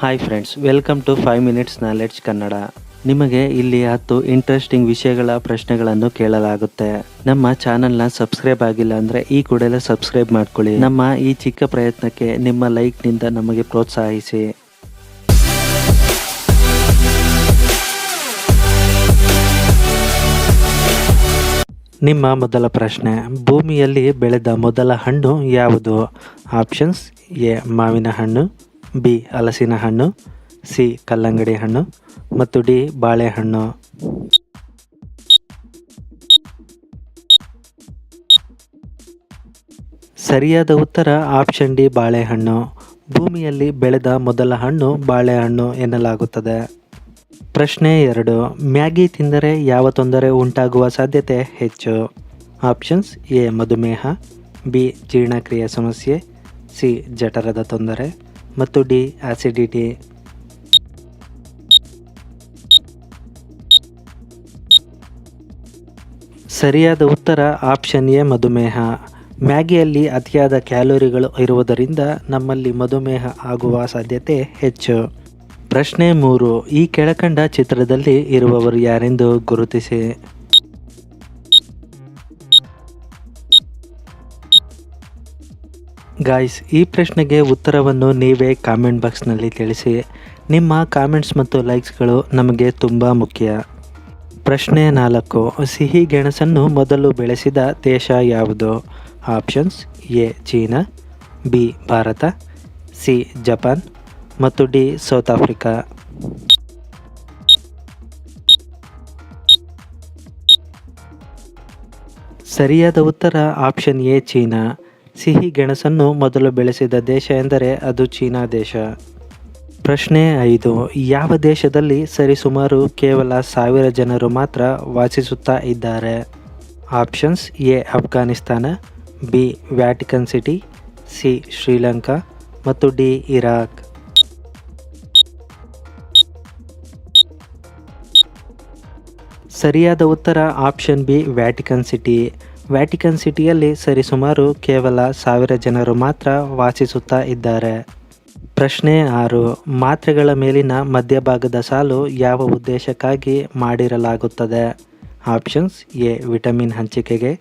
Hi friends welcome to five minutes knowledge Kannada ನಿಮಗೆ ಇಲ್ಲಿ ಹತ್ತು ಇಂಟ್ರೆಸ್ಟಿಂಗ್ ವಿಷಯಗಳ ಪ್ರಶ್ನೆಗಳನ್ನು ಕೇಳಲಾಗುತ್ತೆ. ನಮ್ಮ ಚಾನೆಲ್ನ ಸಬ್ಸ್ಕ್ರೈಬ್ ಆಗಿಲ್ಲ ಅಂದರೆ ಈ ಕೂಡಲೇ ಸಬ್ಸ್ಕ್ರೈಬ್ ಮಾಡ್ಕೊಳ್ಳಿ. ನಮ್ಮ ಈ ಚಿಕ್ಕ ಪ್ರಯತ್ನಕ್ಕೆ ನಿಮ್ಮ ಲೈಕ್ನಿಂದ ನಮಗೆ ಪ್ರೋತ್ಸಾಹಿಸಿ. ನಿಮ್ಮ ಮೊದಲ ಪ್ರಶ್ನೆ, ಭೂಮಿಯಲ್ಲಿ ಬೆಳೆದ ಮೊದಲ ಹಣ್ಣು ಯಾವುದು? ಆಪ್ಷನ್ಸ್ ಎ, ಮಾವಿನ ಹಣ್ಣು ಬಿ ಹಲಸಿನ ಹಣ್ಣು, ಸಿ ಕಲ್ಲಂಗಡಿ ಹಣ್ಣು ಮತ್ತು ಡಿ ಬಾಳೆಹಣ್ಣು. ಸರಿಯಾದ ಉತ್ತರ ಆಪ್ಷನ್ ಡಿ ಬಾಳೆಹಣ್ಣು. ಭೂಮಿಯಲ್ಲಿ ಬೆಳೆದ ಮೊದಲ ಹಣ್ಣು ಬಾಳೆಹಣ್ಣು ಎನ್ನಲಾಗುತ್ತದೆ. ಪ್ರಶ್ನೆ ಎರಡು, ಮ್ಯಾಗಿ ತಿಂದರೆ ಯಾವ ತೊಂದರೆ ಉಂಟಾಗುವ ಸಾಧ್ಯತೆ ಹೆಚ್ಚು? ಆಪ್ಷನ್ಸ್ ಎ, ಮಧುಮೇಹ, ಬಿ, ಜೀರ್ಣಕ್ರಿಯೆ ಸಮಸ್ಯೆ, ಸಿ, ಜಠರದ ತೊಂದರೆ. ಮತ್ತು ಡಿ ಆಸಿಡಿಟಿ. ಸರಿಯಾದ ಉತ್ತರ ಆಪ್ಷನ್ ಎ, ಮಧುಮೇಹ. ಮ್ಯಾಗಿಯಲ್ಲಿ ಅತಿಯಾದ ಕ್ಯಾಲೋರಿಗಳು ಇರುವುದರಿಂದ ನಮ್ಮಲ್ಲಿ ಮಧುಮೇಹ ಆಗುವ ಸಾಧ್ಯತೆ ಹೆಚ್ಚು. ಪ್ರಶ್ನೆ ಮೂರು, ಈ ಕೆಳಕಂಡ ಚಿತ್ರದಲ್ಲಿ ಇರುವವರು ಯಾರೆಂದು ಗುರುತಿಸಿ. ಗಾಯ್ಸ್ ಈ ಪ್ರಶ್ನೆಗೆ ಉತ್ತರವನ್ನು ನೀವೇ ಕಾಮೆಂಟ್ ಬಾಕ್ಸ್ನಲ್ಲಿ ತಿಳಿಸಿ. ನಿಮ್ಮ ಕಾಮೆಂಟ್ಸ್ ಮತ್ತು ಲೈಕ್ಸ್ಗಳು ನಮಗೆ ತುಂಬ ಮುಖ್ಯ. ಪ್ರಶ್ನೆ ನಾಲ್ಕು, ಸಿಹಿ ಗೆಣಸನ್ನು ಮೊದಲು ಬೆಳೆಸಿದ ದೇಶ ಯಾವುದು? Options A, China, B, Bharat, C, Japan ಮತ್ತು ಡಿ, ಸೌತ್ ಆಫ್ರಿಕಾ. ಸರಿಯಾದ ಉತ್ತರ ಆಪ್ಷನ್ ಎ, ಚೀನಾ. ಸಿಹಿ ಗೆಣಸನ್ನು ಮೊದಲು ಬೆಳೆಸಿದ ದೇಶ ಎಂದರೆ ಅದು ಚೀನಾ ದೇಶ. ಪ್ರಶ್ನೆ ಐದು, ಯಾವ ದೇಶದಲ್ಲಿ ಸರಿಸುಮಾರು ಕೇವಲ ಸಾವಿರ ಜನರು ಮಾತ್ರ ವಾಸಿಸುತ್ತಾ ಇದ್ದಾರೆ? Options A Afghanistan B, Vatican City, C, Sri Lanka ಮತ್ತು ಡಿ, ಇರಾಕ್. ಸರಿಯಾದ ಉತ್ತರ option B, Vatican City. Vatican ಸಿಟಿಯಲ್ಲಿ ಸರಿಸುಮಾರು ಕೇವಲ ಸಾವಿರ ಜನರು ಮಾತ್ರ ವಾಸಿಸುತ್ತಾ ಇದ್ದಾರೆ. ಪ್ರಶ್ನೆ ಆರು, ಮಾತ್ರೆಗಳ ಮೇಲಿನ ಮಧ್ಯಭಾಗದ ಸಾಲು ಯಾವ ಉದ್ದೇಶಕ್ಕಾಗಿ ಮಾಡಿರಲಾಗುತ್ತದೆ? ಆಪ್ಷನ್ಸ್ ಎ, ವಿಟಮಿನ್ ಹಂಚಿಕೆಗೆ,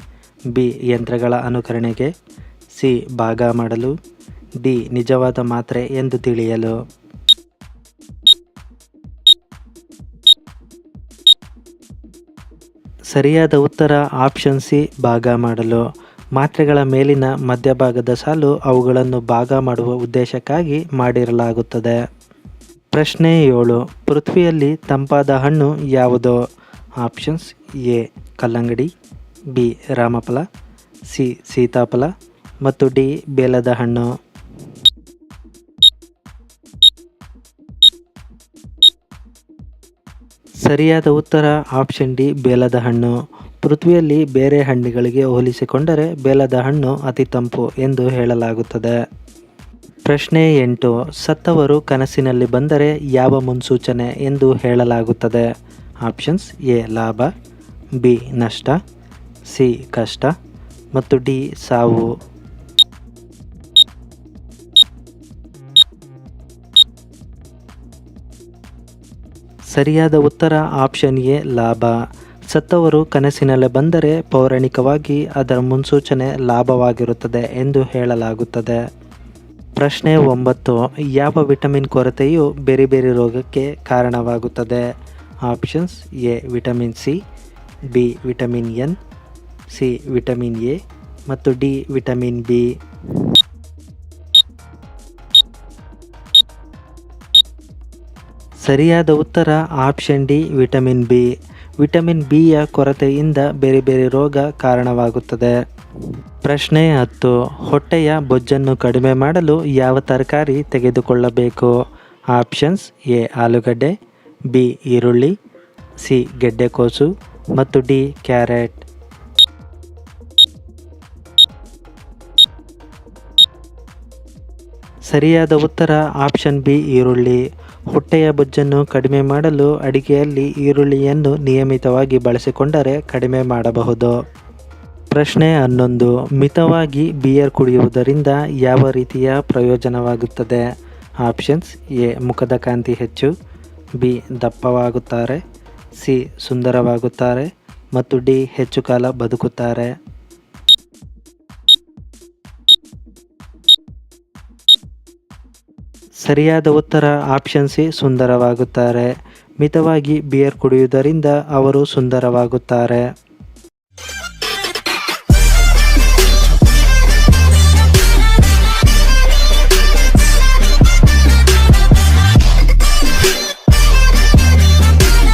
ಬಿ, ಯಂತ್ರಗಳ ಅನುಕರಣೆಗೆ, ಸಿ, ಭಾಗ ಮಾಡಲು, ಡಿ, ನಿಜವಾದ ಮಾತ್ರೆ ಎಂದು ತಿಳಿಯಲು. ಸರಿಯಾದ ಉತ್ತರ ಆಪ್ಷನ್ ಸಿ ಭಾಗ ಮಾಡಲು. ಮಾತ್ರೆಗಳ ಮೇಲಿನ ಮಧ್ಯಭಾಗದ ಸಾಲು ಅವುಗಳನ್ನು ಭಾಗ ಮಾಡುವ ಉದ್ದೇಶಕ್ಕಾಗಿ ಮಾಡಿರಲಾಗುತ್ತದೆ. ಪ್ರಶ್ನೆ ಏಳು, ಪೃಥ್ವಿಯಲ್ಲಿ ತಂಪಾದ ಹಣ್ಣು ಯಾವುದು? ಆಪ್ಷನ್ಸ್ ಎ, ಕಲ್ಲಂಗಡಿ, ಬಿ, ರಾಮಫಲ, ಸಿ, ಸೀತಾಫಲ, ಮತ್ತು ಡಿ, ಬೇಲದ ಹಣ್ಣು. ಸರಿಯಾದ ಉತ್ತರ ಆಪ್ಷನ್ ಡಿ, ಬೇಲದ ಹಣ್ಣು. ಪೃಥ್ವಿಯಲ್ಲಿ ಬೇರೆ ಹಣ್ಣುಗಳಿಗೆ ಹೋಲಿಸಿಕೊಂಡರೆ ಬೇಲದ ಹಣ್ಣು ಅತಿ ತಂಪು ಎಂದು ಹೇಳಲಾಗುತ್ತದೆ. ಪ್ರಶ್ನೆ ಎಂಟು, ಸತ್ತವರು ಕನಸಿನಲ್ಲಿ ಬಂದರೆ ಯಾವ ಮುನ್ಸೂಚನೆ ಎಂದು ಹೇಳಲಾಗುತ್ತದೆ? ಆಪ್ಷನ್ಸ್ ಎ, ಲಾಭ, ಬಿ, ನಷ್ಟ, ಸಿ, ಕಷ್ಟ ಮತ್ತು ಡಿ, ಸಾವು. ಸರಿಯಾದ ಉತ್ತರ ಆಪ್ಷನ್ ಎ ಲಾಭ. ಸತ್ತವರು ಕನಸಿನಲ್ಲಿ ಬಂದರೆ ಪೌರಾಣಿಕವಾಗಿ ಅದರ ಮುನ್ಸೂಚನೆ ಲಾಭವಾಗಿರುತ್ತದೆ ಎಂದು ಹೇಳಲಾಗುತ್ತದೆ. ಪ್ರಶ್ನೆ ಒಂಬತ್ತು, ಯಾವ ವಿಟಮಿನ್ ಕೊರತೆಯು ಬೇರೆ ಬೇರೆ ರೋಗಕ್ಕೆ ಕಾರಣವಾಗುತ್ತದೆ? Options A vitamin C, B vitamin N, C vitamin A ಮತ್ತು ಡಿ ವಿಟಮಿನ್ ಬಿ. ಸರಿಯಾದ ಉತ್ತರ option D, vitamin B. Vitamin ಬಿಯ ಕೊರತೆಯಿಂದ ಬೇರೆ ಬೇರೆ ರೋಗ ಕಾರಣವಾಗುತ್ತದೆ. ಪ್ರಶ್ನೆ ಹತ್ತು, ಹೊಟ್ಟೆಯ ಬೊಜ್ಜನ್ನು ಕಡಿಮೆ ಮಾಡಲು ಯಾವ ತರಕಾರಿ ತೆಗೆದುಕೊಳ್ಳಬೇಕು? ಆಪ್ಷನ್ಸ್ ಎ, ಆಲೂಗಡ್ಡೆ, ಬಿ, ಈರುಳ್ಳಿ, ಸಿ, ಗೆಡ್ಡೆಕೋಸು ಮತ್ತು ಡಿ, ಕ್ಯಾರೆಟ್. ಸರಿಯಾದ ಉತ್ತರ ಆಪ್ಷನ್ ಬಿ, ಈರುಳ್ಳಿ. ಹೊಟ್ಟೆಯ ಬೊಜ್ಜನ್ನು ಕಡಿಮೆ ಮಾಡಲು ಅಡಿಗೆಯಲ್ಲಿ ಈರುಳ್ಳಿಯನ್ನು ನಿಯಮಿತವಾಗಿ ಬಳಸಿಕೊಂಡರೆ ಕಡಿಮೆ ಮಾಡಬಹುದು. ಪ್ರಶ್ನೆ ಹನ್ನೊಂದು. ಮಿತವಾಗಿ ಬಿಯರ್ ಕುಡಿಯುವುದರಿಂದ ಯಾವ ರೀತಿಯ ಪ್ರಯೋಜನವಾಗುತ್ತದೆ? Options A. ಮುಖದ ಕಾಂತಿ ಹೆಚ್ಚು. ಬಿ. ದಪ್ಪವಾಗುತ್ತಾರೆ. ಸಿ. ಸುಂದರವಾಗುತ್ತಾರೆ. ಮತ್ತು ಡಿ. ಹೆಚ್ಚು ಕಾಲ ಬದುಕುತ್ತಾರೆ. ಸರಿಯಾದ ಉತ್ತರ ಆಪ್ಷನ್ ಸಿ ಸುಂದರವಾಗುತ್ತಾರೆ. ಮಿತವಾಗಿ ಬಿಯರ್ ಕುಡಿಯುವುದರಿಂದ ಅವರು ಸುಂದರವಾಗುತ್ತಾರೆ.